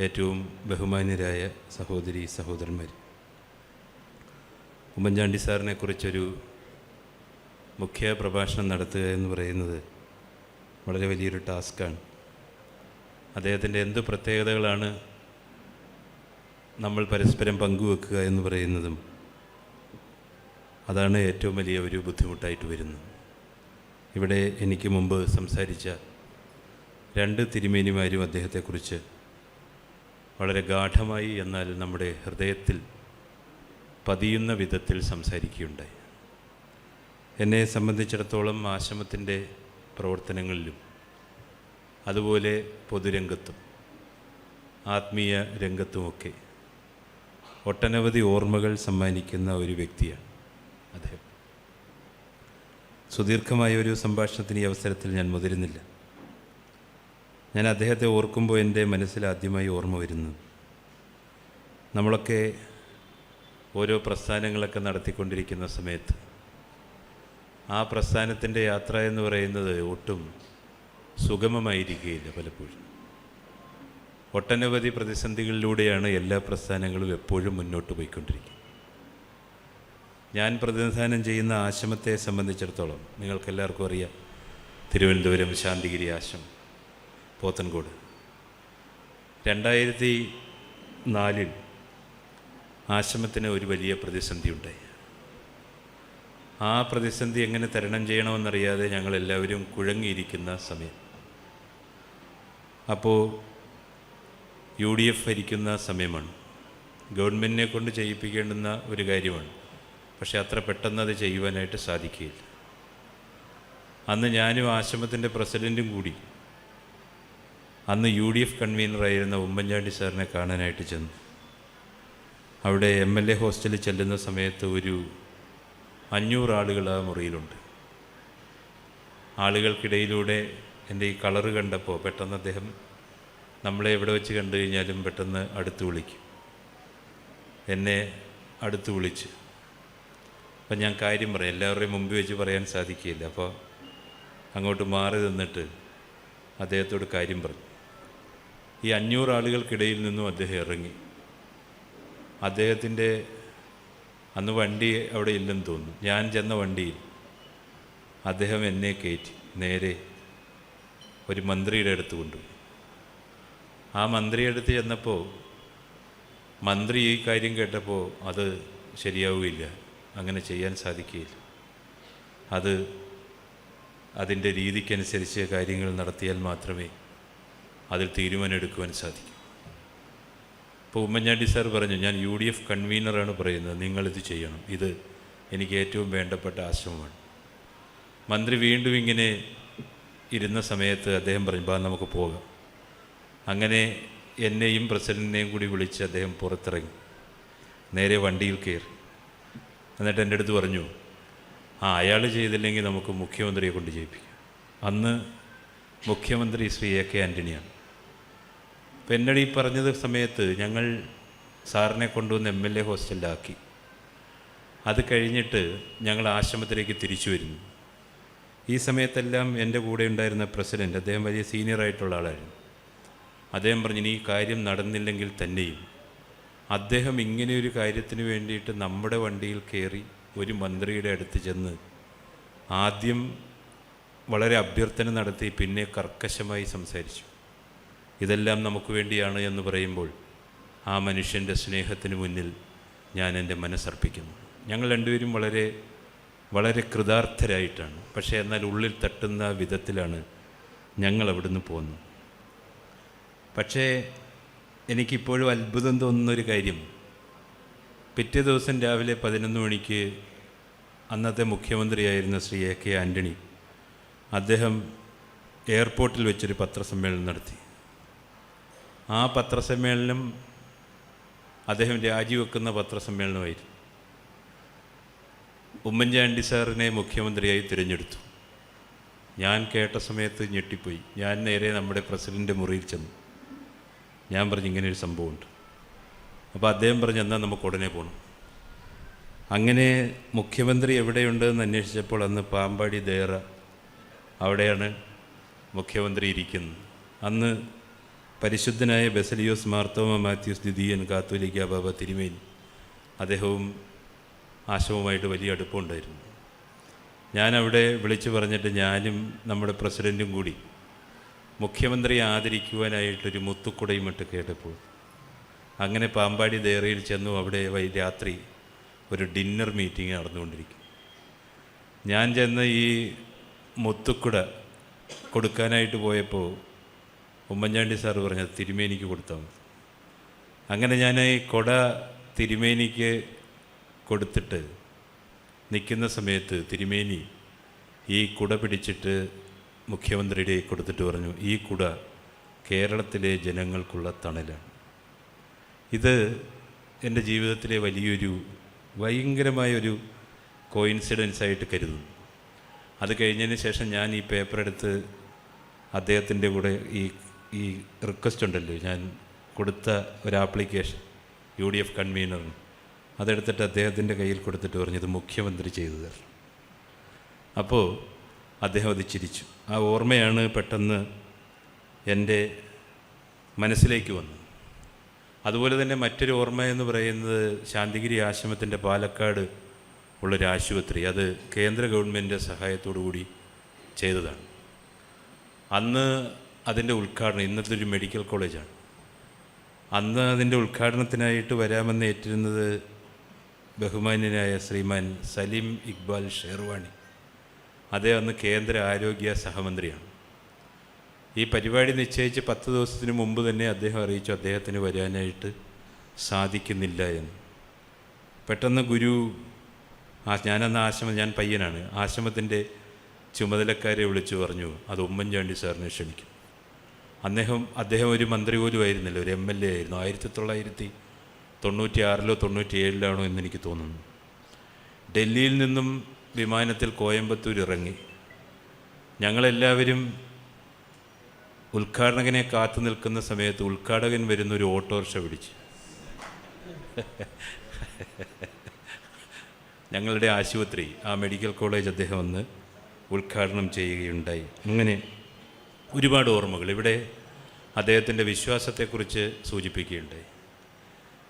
ഏറ്റവും ബഹുമാന്യരായ സഹോദരി സഹോദരന്മാർ. ഉമ്മൻചാണ്ടി സാറിനെ കുറിച്ചൊരു മുഖ്യ പ്രഭാഷണം നടത്തുക എന്ന് പറയുന്നത് വളരെ വലിയൊരു ടാസ്ക്കാണ്. അദ്ദേഹത്തിന്റെ എന്ത് പ്രത്യേകതകളാണ് നമ്മൾ പരസ്പരം പങ്കുവെക്കുക എന്ന് പറയുന്നതും അതാണ് ഏറ്റവും വലിയ ഒരു ബുദ്ധിമുട്ടായിട്ട് വരുന്നത്. ഇവിടെ എനിക്ക് മുമ്പ് സംസാരിച്ച രണ്ട് തിരുമേനിമാരും അദ്ദേഹത്തെക്കുറിച്ച് വളരെ ഗാഠമായി എന്നാൽ നമ്മുടെ ഹൃദയത്തിൽ പതിയുന്ന വിധത്തിൽ സംസാരിക്കുകയുണ്ടായി. എന്നെ സംബന്ധിച്ചിടത്തോളം ആശ്രമത്തിന്റെ പ്രവർത്തനങ്ങളിലും അതുപോലെ പൊതുരംഗത്തും ആത്മീയ രംഗത്തുമൊക്കെ ഒട്ടനവധി ഓർമ്മകൾ സമ്മാനിക്കുന്ന ഒരു വ്യക്തിയാണ് അദ്ദേഹം. സുദീർഘമായ ഒരു സംഭാഷണത്തിന് ഈ അവസരത്തിൽ ഞാൻ മുതിരുന്നില്ല. ഞാൻ അദ്ദേഹത്തെ ഓർക്കുമ്പോൾ എന്റെ മനസ്സിൽ ആദ്യമായി ഓർമ്മ വരുന്നത്. നമ്മളൊക്കെ ഓരോ പ്രസ്ഥാനങ്ങളൊക്കെ നടത്തിക്കൊണ്ടിരിക്കുന്ന സമയത്ത് ആ പ്രസ്ഥാനത്തിന്റെ യാത്ര എന്ന് പറയുന്നത് ഒട്ടും സുഗമമായിരിക്കുകയില്ല പലപ്പോഴും. ഒട്ടനവധി പ്രതിസന്ധികളിലൂടെയാണ് എല്ലാ പ്രസ്ഥാനങ്ങളും എപ്പോഴും മുന്നോട്ട് പോയിക്കൊണ്ടിരിക്കുന്നത്. ഞാൻ പ്രതിനിധാനം ചെയ്യുന്ന ആശ്രമത്തെ സംബന്ധിച്ചിടത്തോളം നിങ്ങൾക്കെല്ലാവർക്കും അറിയാം. തിരുവനന്തപുരം ശാന്തിഗിരി ആശ്രമം. പോത്തൻകോട്. രണ്ടായിരത്തി നാലിൽ ആശ്രമത്തിന് ഒരു വലിയ പ്രതിസന്ധി ഉണ്ടായി ആ പ്രതിസന്ധി എങ്ങനെ തരണം ചെയ്യണമെന്നറിയാതെ ഞങ്ങളെല്ലാവരും കുഴങ്ങിയിരിക്കുന്ന സമയം. അപ്പോൾ യു ഡി എഫ് ഭരിക്കുന്ന സമയമാണ്. ഗവൺമെന്റിനെ കൊണ്ട് ചെയ്യിപ്പിക്കേണ്ടുന്ന ഒരു കാര്യമാണ്. പക്ഷേ അത്ര പെട്ടെന്ന് അത് ചെയ്യുവാനായിട്ട് സാധിക്കുകയില്ല. അന്ന് ഞാനും ആശ്രമത്തിന്റെ പ്രസിഡന്റും കൂടി അന്ന് യു ഡി എഫ് കൺവീനറായിരുന്ന ഉമ്മൻചാണ്ടി സാറിനെ കാണാനായിട്ട് ചെന്നു. അവിടെ എം എൽ എ ഹോസ്റ്റലിൽ ചെല്ലുന്ന സമയത്ത് ഒരു അഞ്ഞൂറ് ആളുകൾ ആ മുറിയിലുണ്ട്. ആളുകൾക്കിടയിലൂടെ എന്റെ ഈ കളറ് കണ്ടപ്പോൾ പെട്ടെന്ന് അദ്ദേഹം നമ്മളെ എവിടെ വെച്ച് കണ്ടു കഴിഞ്ഞാലും പെട്ടെന്ന് അടുത്ത് വിളിക്കും. എന്നെ അടുത്ത് വിളിച്ച്. അപ്പം ഞാൻ കാര്യം പറയാം. എല്ലാവരുടെയും മുമ്പിൽ വെച്ച് പറയാൻ സാധിക്കില്ല അപ്പോൾ അങ്ങോട്ട് മാറി നിന്നിട്ട് അദ്ദേഹത്തോട് കാര്യം പറഞ്ഞു. ഈ അഞ്ഞൂറ് ആളുകൾക്കിടയിൽ നിന്നും അദ്ദേഹം ഇറങ്ങി. അദ്ദേഹത്തിന്റെ അന്ന് വണ്ടി അവിടെ ഇല്ലെന്ന് തോന്നുന്നു. ഞാൻ ചെന്ന വണ്ടിയിൽ അദ്ദേഹം എന്നെ കയറ്റി. നേരെ ഒരു മന്ത്രിയുടെ അടുത്ത് കൊണ്ടുപോയി. ആ മന്ത്രിയുടെ അടുത്ത് ചെന്നപ്പോൾ മന്ത്രി ഈ കാര്യം കേട്ടപ്പോൾ അത് ശരിയാവുകയില്ല. അങ്ങനെ ചെയ്യാൻ സാധിക്കുകയില്ല. അത് അതിന്റെ രീതിക്കനുസരിച്ച് കാര്യങ്ങൾ നടത്തിയാൽ മാത്രമേ അതിൽ തീരുമാനമെടുക്കുവാൻ സാധിക്കും. ഇപ്പോൾ ഉമ്മൻചാണ്ടി സാർ പറഞ്ഞു ഞാൻ യു ഡി എഫ് കൺവീനറാണ് പറയുന്നത് നിങ്ങളിത് ചെയ്യണം. ഇത് എനിക്ക് ഏറ്റവും വേണ്ടപ്പെട്ട ആശ്രമമാണ്. മന്ത്രി വീണ്ടും ഇങ്ങനെ ഇരുന്ന സമയത്ത് അദ്ദേഹം പറഞ്ഞു ബാ നമുക്ക് പോകാം. അങ്ങനെ എന്നെയും പ്രസിഡന്റിനെയും കൂടി വിളിച്ച് അദ്ദേഹം പുറത്തിറങ്ങി. നേരെ വണ്ടിയിൽ കയറി. എന്നിട്ട് എന്റെ അടുത്ത് പറഞ്ഞു ആ അയാൾ ചെയ്തില്ലെങ്കിൽ നമുക്ക് മുഖ്യമന്ത്രിയെ കൊണ്ട് ചെയ്യിപ്പിക്കാം അന്ന് മുഖ്യമന്ത്രി ശ്രീ എ കെ ആന്റണിയാണ് അപ്പം എന്നോട് ഈ പറഞ്ഞത് സമയത്ത് ഞങ്ങൾ സാറിനെ കൊണ്ടുവന്ന് എം എൽ എ ഹോസ്റ്റലിലാക്കി. അത് കഴിഞ്ഞിട്ട് ഞങ്ങൾ ആശ്രമത്തിലേക്ക് തിരിച്ചു വരുന്നു. ഈ സമയത്തെല്ലാം എന്റെ കൂടെ ഉണ്ടായിരുന്ന പ്രസിഡന്റ് അദ്ദേഹം വലിയ സീനിയറായിട്ടുള്ള ആളായിരുന്നു. അദ്ദേഹം പറഞ്ഞു ഈ കാര്യം നടന്നില്ലെങ്കിൽ തന്നെയും അദ്ദേഹം ഇങ്ങനെ ഒരു കാര്യത്തിന് വേണ്ടിയിട്ട് നമ്മുടെ വണ്ടിയിൽ കയറി ഒരു മന്ത്രിയുടെ അടുത്ത് ചെന്ന് ആദ്യം വളരെ അഭ്യർത്ഥന നടത്തി പിന്നെ കർക്കശമായി സംസാരിച്ചു. ഇതെല്ലാം നമുക്ക് വേണ്ടിയാണ് എന്ന് പറയുമ്പോൾ ആ മനുഷ്യന്റെ സ്നേഹത്തിന് മുന്നിൽ ഞാൻ എന്റെ മനസ്സർപ്പിക്കുന്നു. ഞങ്ങൾ രണ്ടുപേരും വളരെ വളരെ കൃതാർത്ഥരായിട്ടാണ്. പക്ഷേ എന്നാൽ ഉള്ളിൽ തട്ടുന്ന വിധത്തിലാണ് ഞങ്ങൾ അവിടുന്ന് പോകുന്നത്. പക്ഷേ എനിക്കിപ്പോഴും അത്ഭുതം തോന്നുന്നൊരു കാര്യം. പിറ്റേ ദിവസം രാവിലെ പതിനൊന്ന് മണിക്ക് അന്നത്തെ മുഖ്യമന്ത്രിയായിരുന്ന ശ്രീ എ കെ ആന്റണി അദ്ദേഹം എയർപോർട്ടിൽ വെച്ചൊരു പത്രസമ്മേളനം നടത്തി. ആ പത്രസമ്മേളനം അദ്ദേഹം രാജിവെക്കുന്ന പത്രസമ്മേളനമായിരുന്നു. ഉമ്മൻചാണ്ടി സാറിനെ മുഖ്യമന്ത്രിയായി തിരഞ്ഞെടുത്തു. ഞാൻ കേട്ട സമയത്ത് ഞെട്ടിപ്പോയി. ഞാൻ നേരെ നമ്മുടെ പ്രസിഡന്റ് മുറിയിൽ ചെന്നു. ഞാൻ പറഞ്ഞു ഇങ്ങനെ ഒരു സംഭവമുണ്ട്. അപ്പോൾ അദ്ദേഹം പറഞ്ഞു എന്നാൽ നമുക്ക് ഉടനെ പോകണം അങ്ങനെ മുഖ്യമന്ത്രി എവിടെയുണ്ടെന്ന് അന്വേഷിച്ചപ്പോൾ അന്ന് പാമ്പാടി ദേറ അവിടെയാണ് മുഖ്യമന്ത്രി ഇരിക്കുന്നത്. അന്ന് പരിശുദ്ധനായ ബെസലിയോസ് മാർത്തോമ മാത്യൂസ് ദിദിയൻ കാത്തോലിക്ക ബാബ തിരുമേനി അദ്ദേഹവും ആശ്രമവുമായിട്ട് വലിയ അടുപ്പമുണ്ടായിരുന്നു. ഞാനവിടെ വിളിച്ചു പറഞ്ഞിട്ട് ഞാനും നമ്മുടെ പ്രസിഡന്റും കൂടി മുഖ്യമന്ത്രിയെ ആദരിക്കുവാനായിട്ടൊരു മുത്തുക്കുടയും ഇട്ട് കേട്ടപ്പോൾ അങ്ങനെ പാമ്പാടി ദേറയിൽ ചെന്നു അവിടെ രാത്രി ഒരു ഡിന്നർ മീറ്റിംഗ് നടന്നുകൊണ്ടിരിക്കും ഞാൻ ചെന്ന് ഈ മുത്തുക്കുട കൊടുക്കാനായിട്ട് പോയപ്പോൾ ഉമ്മൻചാണ്ടി സാറ് പറഞ്ഞത് തിരുമേനിക്ക് കൊടുത്താൽ മതി. അങ്ങനെ ഞാൻ ഈ കൊട തിരുമേനിക്ക് കൊടുത്തിട്ട് നിൽക്കുന്ന സമയത്ത് തിരുമേനി ഈ കുട പിടിച്ചിട്ട് മുഖ്യമന്ത്രിയുടെ കൊടുത്തിട്ട് പറഞ്ഞു ഈ കുട കേരളത്തിലെ ജനങ്ങൾക്കുള്ള തണലാണ്. ഇത് എന്റെ ജീവിതത്തിലെ വലിയൊരു ഭയങ്കരമായൊരു കോയിൻസിഡൻസ് ആയിട്ട് കരുതുന്നു. അത് കഴിഞ്ഞതിന് ശേഷം ഞാൻ ഈ പേപ്പർ എടുത്ത് അദ്ദേഹത്തിന്റെ കൂടെ ഈ ഈ റിക്വസ്റ്റ് ഉണ്ടല്ലോ. ഞാൻ കൊടുത്ത ഒരു ആപ്ലിക്കേഷൻ യു ഡി എഫ് കൺവീനറിന് അതെടുത്തിട്ട് അദ്ദേഹത്തിന്റെ കയ്യിൽ കൊടുത്തിട്ട് പറഞ്ഞത് മുഖ്യമന്ത്രി ചെയ്തു തരണം. അപ്പോൾ അദ്ദേഹം അത് ചിരിച്ചു. ആ ഓർമ്മയാണ് പെട്ടെന്ന് എന്റെ മനസ്സിലേക്ക് വന്നത്. അതുപോലെ തന്നെ മറ്റൊരു ഓർമ്മ എന്ന് പറയുന്നത് ശാന്തിഗിരി ആശ്രമത്തിന്റെ പാലക്കാട് ഉള്ളൊരു ആശുപത്രി. അത് കേന്ദ്ര ഗവൺമെന്റ് സഹായത്തോടു കൂടി ചെയ്തതാണ്. അന്ന് അതിന്റെ ഉദ്ഘാടനം ഇന്നത്തെ ഒരു മെഡിക്കൽ കോളേജാണ്. അന്ന് അതിന്റെ ഉദ്ഘാടനത്തിനായിട്ട് വരാമെന്ന് ഏറ്റിരുന്നത് ബഹുമാന്യനായ ശ്രീമാൻ സലീം ഇക്ബാൽ ഷെർവാണി. അദ്ദേഹം അന്ന് കേന്ദ്ര ആരോഗ്യ സഹമന്ത്രിയാണ്. ഈ പരിപാടി നിശ്ചയിച്ച് പത്ത് ദിവസത്തിന് മുമ്പ് തന്നെ അദ്ദേഹം അറിയിച്ചു അദ്ദേഹത്തിന് വരാനായിട്ട് സാധിക്കുന്നില്ല എന്ന്. പെട്ടെന്ന് ഗുരു ആ ഞാനന്ന് ആശ്രമം ഞാൻ പയ്യനാണ്. ആശ്രമത്തിന്റെ ചുമതലക്കാരെ വിളിച്ചു പറഞ്ഞു അത് ഉമ്മൻചാണ്ടി സാറിനെ ക്ഷണിക്കും അദ്ദേഹം അദ്ദേഹം ഒരു മന്ത്രി പോലും ആയിരുന്നില്ല ഒരു എം എൽ എ ആയിരുന്നു. ആയിരത്തി തൊള്ളായിരത്തി തൊണ്ണൂറ്റി ആറിലോ തൊണ്ണൂറ്റി ഏഴിലാണോ എന്ന് എനിക്ക് തോന്നുന്നു. ഡൽഹിയിൽ നിന്നും വിമാനത്തിൽ കോയമ്പത്തൂർ ഇറങ്ങി. ഞങ്ങളെല്ലാവരും ഉദ്ഘാടകനെ കാത്തു നിൽക്കുന്ന സമയത്ത് ഉദ്ഘാടകൻ വരുന്ന ഒരു ഓട്ടോറിക്ഷ പിടിച്ച്. ഞങ്ങളുടെ ആശുപത്രി ആ മെഡിക്കൽ കോളേജ് അദ്ദേഹം വന്ന് ഉദ്ഘാടനം ചെയ്യുകയുണ്ടായി. അങ്ങനെ ഒരുപാട് ഓർമ്മകൾ. ഇവിടെ അദ്ദേഹത്തിന്റെ വിശ്വാസത്തെക്കുറിച്ച് സൂചിപ്പിക്കുകയുണ്ടായി.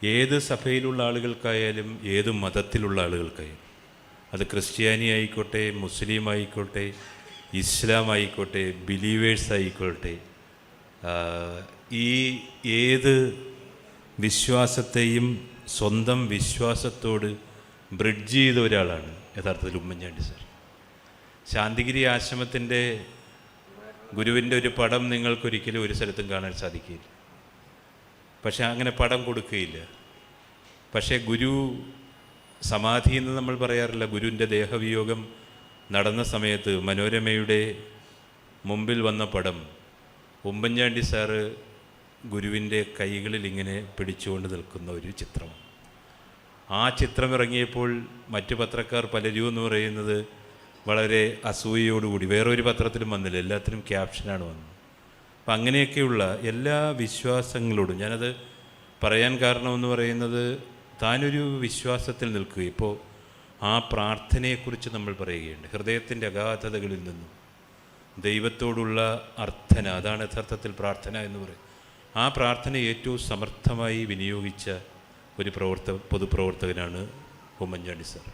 ഏത് സഭയിലുള്ള ആളുകൾക്കായാലും ഏത് മതത്തിലുള്ള ആളുകൾക്കായാലും അത് ക്രിസ്ത്യാനി ആയിക്കോട്ടെ മുസ്ലിം ആയിക്കോട്ടെ ഇസ്ലാം ആയിക്കോട്ടെ ബിലീവേഴ്സ് ആയിക്കോട്ടെ ഈ ഏത് വിശ്വാസത്തെയും സ്വന്തം വിശ്വാസത്തോട് ബ്രിഡ്ജ് ചെയ്ത ഒരാളാണ് യഥാർത്ഥത്തിൽ ഉമ്മൻചാണ്ടി സാർ ശാന്തിഗിരി ആശ്രമത്തിന്റെ ഗുരുവിന്റെ ഒരു പടം നിങ്ങൾക്കൊരിക്കലും ഒരു സ്ഥലത്തും കാണാൻ സാധിക്കില്ല പക്ഷേ അങ്ങനെ പടം കൊടുക്കുകയില്ല. പക്ഷേ ഗുരു സമാധി എന്ന് നമ്മൾ പറയാറില്ല. ഗുരുവിന്റെ ദേഹവിയോഗം നടന്ന സമയത്ത് മനോരമയുടെ മുമ്പിൽ വന്ന പടം ഉമ്മൻചാണ്ടി സാറ് ഗുരുവിന്റെ കൈകളിൽ ഇങ്ങനെ പിടിച്ചുകൊണ്ട് നിൽക്കുന്ന ഒരു ചിത്രമാണ്. ആ ചിത്രം ഇറങ്ങിയപ്പോൾ മറ്റു പത്രക്കാർ പലരും എന്ന് പറയുന്നത് വളരെ അസൂയയോടുകൂടി. വേറൊരു പത്രത്തിലും വന്നില്ല. എല്ലാത്തിനും ക്യാപ്ഷനാണ് വന്നത്. അപ്പം അങ്ങനെയൊക്കെയുള്ള എല്ലാ വിശ്വാസങ്ങളോടും ഞാനത് പറയാൻ കാരണമെന്ന് പറയുന്നത് താനൊരു വിശ്വാസത്തിൽ നിൽക്കുക ഇപ്പോൾ ആ പ്രാർത്ഥനയെക്കുറിച്ച് നമ്മൾ പറയുകയുണ്ട്. ഹൃദയത്തിന്റെ അഗാധതകളിൽ നിന്നും ദൈവത്തോടുള്ള അർത്ഥന അതാണ് യഥാർത്ഥത്തിൽ പ്രാർത്ഥന എന്ന് പറയും ആ പ്രാർത്ഥന ഏറ്റവും സമർത്ഥമായി വിനിയോഗിച്ച ഒരു പ്രവർത്ത പൊതുപ്രവർത്തകനാണ് ഉമ്മൻചാണ്ടി സാർ.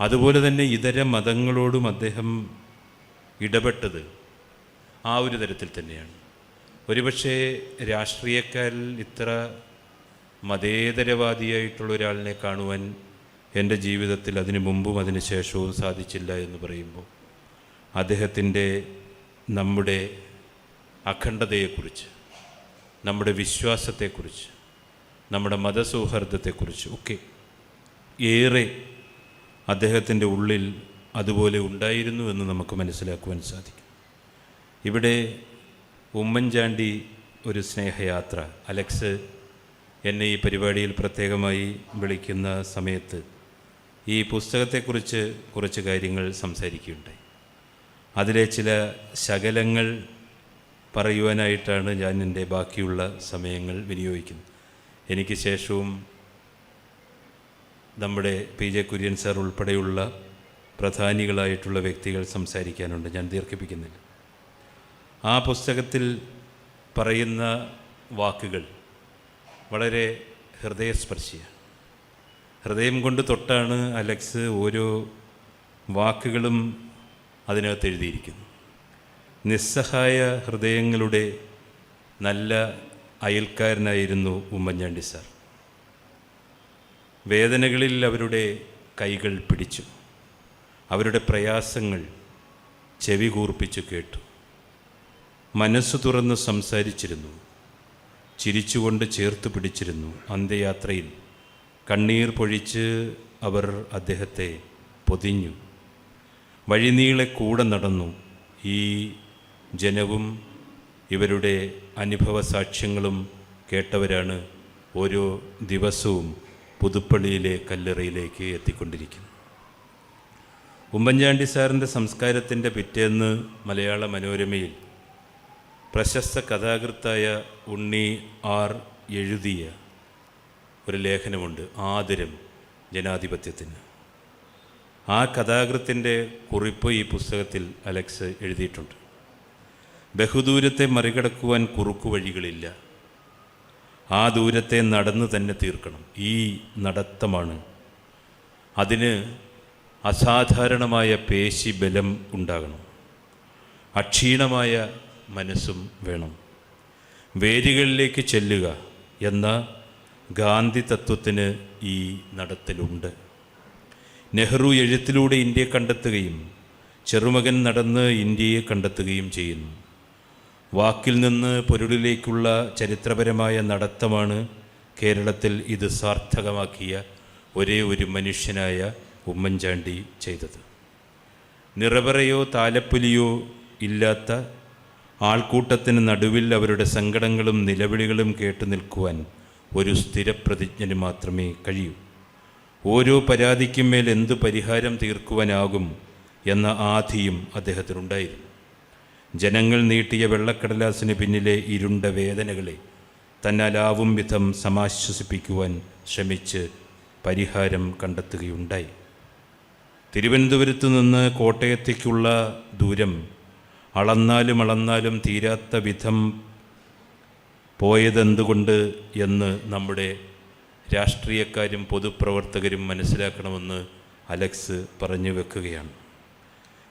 അതുപോലെ തന്നെ ഇതര മതങ്ങളോടും അദ്ദേഹം ഇടപെട്ടത് ആ ഒരു തരത്തിൽ തന്നെയാണ്. ഒരുപക്ഷെ രാഷ്ട്രീയക്കാരിൽ ഇത്ര മതേതരവാദിയായിട്ടുള്ള ഒരാളിനെ കാണുവാൻ എന്റെ ജീവിതത്തിൽ അതിനു മുമ്പും അതിനു ശേഷവും സാധിച്ചില്ല എന്ന് പറയുമ്പോൾ അദ്ദേഹത്തിന്റെ നമ്മുടെ അഖണ്ഡതയെക്കുറിച്ച് നമ്മുടെ വിശ്വാസത്തെക്കുറിച്ച് നമ്മുടെ മതസൗഹാർദ്ദത്തെക്കുറിച്ച്. ഒക്കെ ഏറെ അദ്ദേഹത്തിന്റെ ഉള്ളിൽ അതുപോലെ ഉണ്ടായിരുന്നു എന്ന് നമുക്ക് മനസ്സിലാക്കുവാൻ സാധിക്കും. ഇവിടെ ഉമ്മൻചാണ്ടി ഒരു സ്നേഹയാത്ര അലക്സ് എന്നെ ഈ പരിപാടിയിൽ പ്രത്യേകമായി വിളിക്കുന്ന സമയത്ത് ഈ പുസ്തകത്തെക്കുറിച്ച് കുറച്ച് കാര്യങ്ങൾ സംസാരിക്കുകയുണ്ടായി. അതിലെ ചില ശകലങ്ങൾ പറയുവാനായിട്ടാണ് ഞാൻ എന്റെ ബാക്കിയുള്ള സമയങ്ങൾ വിനിയോഗിക്കുന്നത്. എനിക്ക് ശേഷവും നമ്മുടെ പി ജെ കുര്യൻ സാർ ഉൾപ്പെടെയുള്ള പ്രധാനികളായിട്ടുള്ള വ്യക്തികൾ സംസാരിക്കാനുണ്ട്. ഞാൻ ദീർഘിപ്പിക്കുന്നില്ല. ആ പുസ്തകത്തിൽ പറയുന്ന വാക്കുകൾ വളരെ ഹൃദയസ്പർശിയാണ്. ഹൃദയം കൊണ്ട് തൊട്ടാണ് അലക്സ് ഓരോ വാക്കുകളും അതിനകത്ത് എഴുതിയിരിക്കുന്നു നിസ്സഹായ ഹൃദയങ്ങളുടെ നല്ല അയൽക്കാരനായിരുന്നു ഉമ്മൻചാണ്ടി സാർ. വേദനകളിൽ അവരുടെ കൈകൾ പിടിച്ചു. അവരുടെ പ്രയാസങ്ങൾ ചെവി കൂർപ്പിച്ചു കേട്ടു. മനസ്സ് തുറന്ന് സംസാരിച്ചിരുന്നു. ചിരിച്ചുകൊണ്ട് ചേർത്ത് പിടിച്ചിരുന്നു. അന്ത്യയാത്രയിൽ കണ്ണീർ പൊഴിച്ച് അവർ അദ്ദേഹത്തെ പൊതിഞ്ഞു. വഴിനീളെ കൂടെ നടന്നു. ഈ ജനവും ഇവരുടെ അനുഭവ സാക്ഷ്യങ്ങളും കേട്ടവരാണ് ഓരോ ദിവസവും പുതുപ്പള്ളിയിലെ കല്ലറയിലേക്ക് എത്തിക്കൊണ്ടിരിക്കുന്നത്. ഉമ്മൻചാണ്ടി സാറിന്റെ സംസ്കാരത്തിന്റെ പിറ്റേന്ന് മലയാള മനോരമയിൽ പ്രശസ്ത കഥാകൃത്തായ ഉണ്ണി ആർ എഴുതിയ ഒരു ലേഖനമുണ്ട് ആദരം ജനാധിപത്യത്തിന്. ആ കഥാകൃത്തിന്റെ കുറിപ്പ് ഈ പുസ്തകത്തിൽ അലക്സ് എഴുതിയിട്ടുണ്ട്. ബഹുദൂരത്തെ മറികടക്കുവാൻ കുറുക്കു വഴികളില്ല ആ ദൂരത്തെ നടന്ന് തന്നെ തീർക്കണം. ഈ നടത്തമാണ്. അതിന് അസാധാരണമായ പേശി ബലം ഉണ്ടാകണം. അക്ഷീണമായ മനസ്സും വേണം. വേരുകളിലേക്ക് ചെല്ലുക എന്ന ഗാന്ധി തത്വത്തിന് ഈ നടത്തലുണ്ട്. നെഹ്റു എഴുത്തിലൂടെ ഇന്ത്യയെ കണ്ടെത്തുകയും ചെറുമകൻ നടന്ന് ഇന്ത്യയെ കണ്ടെത്തുകയും ചെയ്യുന്നു. വാക്കിൽ നിന്ന് പൊരുളിലേക്കുള്ള ചരിത്രപരമായ നടത്തമാണ് കേരളത്തിൽ ഇത് സാർത്ഥകമാക്കിയ ഒരേ ഒരു മനുഷ്യനായ ഉമ്മൻചാണ്ടി ചെയ്തത്. നിറവറയോ താലപ്പൊലിയോ ഇല്ലാത്ത ആൾക്കൂട്ടത്തിന് നടുവിൽ അവരുടെ സങ്കടങ്ങളും നിലവിളികളും കേട്ടു നിൽക്കുവാൻ ഒരു സ്ഥിരപ്രതിജ്ഞന് മാത്രമേ കഴിയൂ. ഓരോ പരാതിക്കും മേൽ എന്തു പരിഹാരം തീർക്കുവാനാകും എന്ന ആധിയും അദ്ദേഹത്തിനുണ്ടായിരുന്നു. ജനങ്ങൾ നീട്ടിയ വെള്ളക്കടലാസിന് പിന്നിലെ ഇരുണ്ട വേദനകളെ തന്നാലാവും വിധം സമാശ്വസിപ്പിക്കുവാൻ ശ്രമിച്ച് പരിഹാരം കണ്ടെത്തുകയുണ്ടായി. തിരുവനന്തപുരത്തു നിന്ന് കോട്ടയത്തേക്കുള്ള ദൂരം അളന്നാലും അളന്നാലും തീരാത്ത വിധം പോയതെന്തുകൊണ്ട് എന്ന് നമ്മുടെ രാഷ്ട്രീയക്കാരും പൊതുപ്രവർത്തകരും മനസ്സിലാക്കണമെന്ന് അലക്സ് പറഞ്ഞു വെക്കുകയാണ്.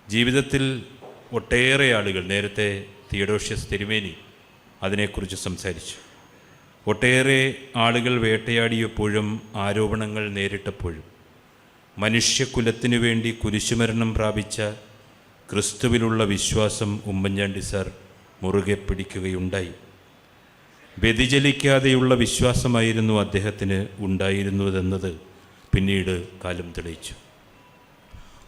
ജീവിതത്തിൽ ഒട്ടേറെ ആളുകൾ നേരത്തെ തിയഡോഷ്യസ് തിരുമേനി അതിനെക്കുറിച്ച് സംസാരിച്ചു. ഒട്ടേറെ ആളുകൾ വേട്ടയാടിയപ്പോഴും ആരോപണങ്ങൾ നേരിട്ടപ്പോഴും മനുഷ്യകുലത്തിനു വേണ്ടി കുരിശുമരണം പ്രാപിച്ച ക്രിസ്തുവിലുള്ള വിശ്വാസം ഉമ്മൻചാണ്ടി സാർ മുറുകെ പിടിക്കുകയുണ്ടായി. വ്യതിചലിക്കാതെയുള്ള വിശ്വാസമായിരുന്നു അദ്ദേഹത്തിന് ഉണ്ടായിരുന്നതെന്നത് പിന്നീട് കാലം തെളിയിച്ചു.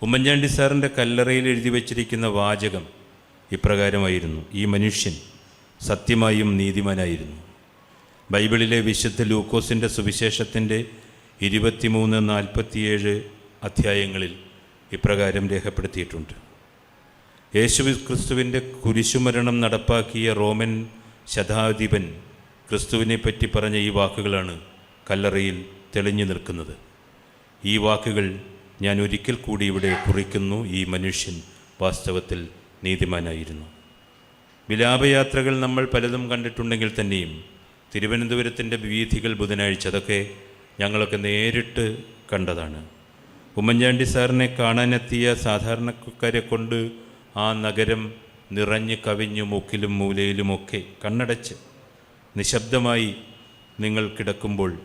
ഉമ്മൻചാണ്ടി സാറിന്റെ കല്ലറയിൽ എഴുതി വച്ചിരിക്കുന്ന വാചകം ഇപ്രകാരമായിരുന്നു. ഈ മനുഷ്യൻ സത്യമായും നീതിമാനായിരുന്നു. ബൈബിളിലെ വിശുദ്ധ ലൂക്കോസിന്റെ സുവിശേഷത്തിന്റെ ഇരുപത്തിമൂന്ന് നാൽപ്പത്തിയേഴ് അധ്യായങ്ങളിൽ ഇപ്രകാരം രേഖപ്പെടുത്തിയിട്ടുണ്ട്. യേശു ക്രിസ്തുവിന്റെ കുരിശുമരണം നടപ്പാക്കിയ റോമൻ ശതാധിപൻ ക്രിസ്തുവിനെ പറ്റി പറഞ്ഞ ഈ വാക്കുകളാണ് കല്ലറയിൽ തെളിഞ്ഞു നിൽക്കുന്നത്. ഈ വാക്കുകൾ ഞാൻ ഒരിക്കൽ കൂടി ഇവിടെ കുറിക്കുന്നു ഈ മനുഷ്യൻ വാസ്തവത്തിൽ നീതിമാനായിരുന്നു. വിലാപയാത്രകൾ നമ്മൾ പലതും കണ്ടിട്ടുണ്ടെങ്കിൽ തന്നെയും തിരുവനന്തപുരത്തിന്റെ വീഥികൾ ബുധനാഴ്ച അതൊക്കെ ഞങ്ങളൊക്കെ നേരിട്ട് കണ്ടതാണ്. ഉമ്മൻചാണ്ടി സാറിനെ കാണാനെത്തിയ സാധാരണക്കാരെ കൊണ്ട് ആ നഗരം നിറഞ്ഞ് കവിഞ്ഞു മൂക്കിലും മൂലയിലുമൊക്കെ കണ്ണടച്ച് നിശബ്ദമായി നിങ്ങൾ കിടക്കുമ്പോൾ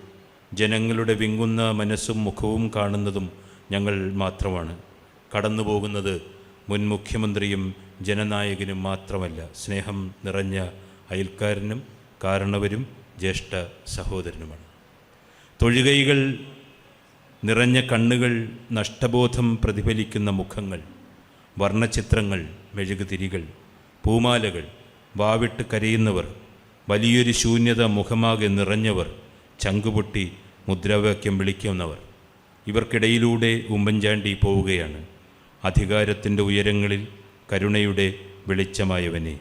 ജനങ്ങളുടെ വിങ്ങുന്ന മനസ്സും മുഖവും കാണുന്നതും ഞങ്ങൾ മാത്രമാണ്. കടന്നു പോകുന്നത് മുൻ മുഖ്യമന്ത്രിയും ജനനായകനും മാത്രമല്ല. സ്നേഹം നിറഞ്ഞ അയൽക്കാരനും കാരണവരും ജ്യേഷ്ഠ സഹോദരനുമാണ്. തൊഴുകൈകൾ നിറഞ്ഞ കണ്ണുകൾ നഷ്ടബോധം പ്രതിഫലിക്കുന്ന മുഖങ്ങൾ വർണചിത്രങ്ങൾ മെഴുകുതിരികൾ പൂമാലകൾ വാവിട്ട് കരയുന്നവർ വലിയൊരു ശൂന്യത മുഖമാകെ നിറഞ്ഞവർ ചങ്കുപൊട്ടി മുദ്രാവാക്യം വിളിക്കുന്നവർ ഇവർക്കിടയിലൂടെ ഉമ്മൻചാണ്ടി പോവുകയാണ്. അധികാരത്തിന്റെ ഉയരങ്ങളിൽ കരുണയുടെ വെളിച്ചമായവനെ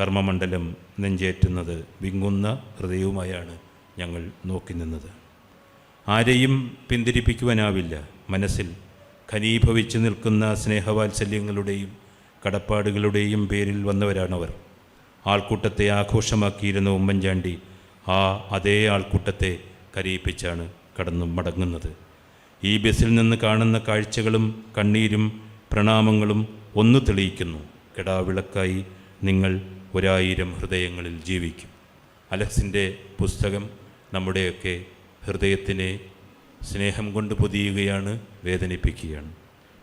കർമ്മമണ്ഡലം നെഞ്ചേറ്റുന്നത് വിങ്ങുന്ന ഹൃദയവുമായാണ് ഞങ്ങൾ നോക്കി നിന്നത്. ആരെയും പിന്തിരിപ്പിക്കുവാനാവില്ല. മനസ്സിൽ ഖനീഭവിച്ചു നിൽക്കുന്ന സ്നേഹവാത്സല്യങ്ങളുടെയും കടപ്പാടുകളുടെയും പേരിൽ വന്നവരാണവർ. ആൾക്കൂട്ടത്തെ ആഘോഷമാക്കിയിരുന്ന ഉമ്മൻചാണ്ടി ആ അതേ ആൾക്കൂട്ടത്തെ കരയിപ്പിച്ചാണ് കടന്നു മടങ്ങുന്നത്. ഈ ബസ്സിൽ നിന്ന് കാണുന്ന കാഴ്ചകളും കണ്ണീരും പ്രണാമങ്ങളും ഒന്നു തെളിയിക്കുന്നു. കെടാവിളക്കായി നിങ്ങൾ ഒരായിരം ഹൃദയങ്ങളിൽ ജീവിക്കും. അലക്സിന്റെ പുസ്തകം നമ്മുടെയൊക്കെ ഹൃദയത്തിനെ സ്നേഹം കൊണ്ട് പൊതിയുകയാണ് വേദനിപ്പിക്കുകയാണ്.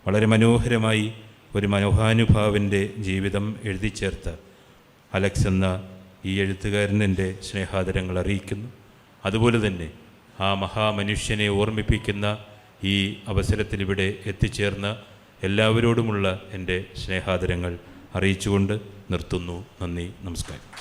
വളരെ മനോഹരമായി ഒരു മനോഹാനുഭാവന്റെ ജീവിതം എഴുതി ചേർത്ത അലക്സ് എന്ന ഈ എഴുത്തുകാരൻ എന്റെ സ്നേഹാദരങ്ങൾ അറിയിക്കുന്നു. അതുപോലെ തന്നെ ആ മഹാമനുഷ്യനെ ഓർമ്മിപ്പിക്കുന്ന ഈ അവസരത്തിൽ ഇവിടെ എത്തിച്ചേർന്ന എല്ലാവരോടുമുള്ള എന്റെ സ്നേഹാദരങ്ങൾ അറിയിച്ചുകൊണ്ട് നിർത്തുന്നു. നന്ദി നമസ്കാരം.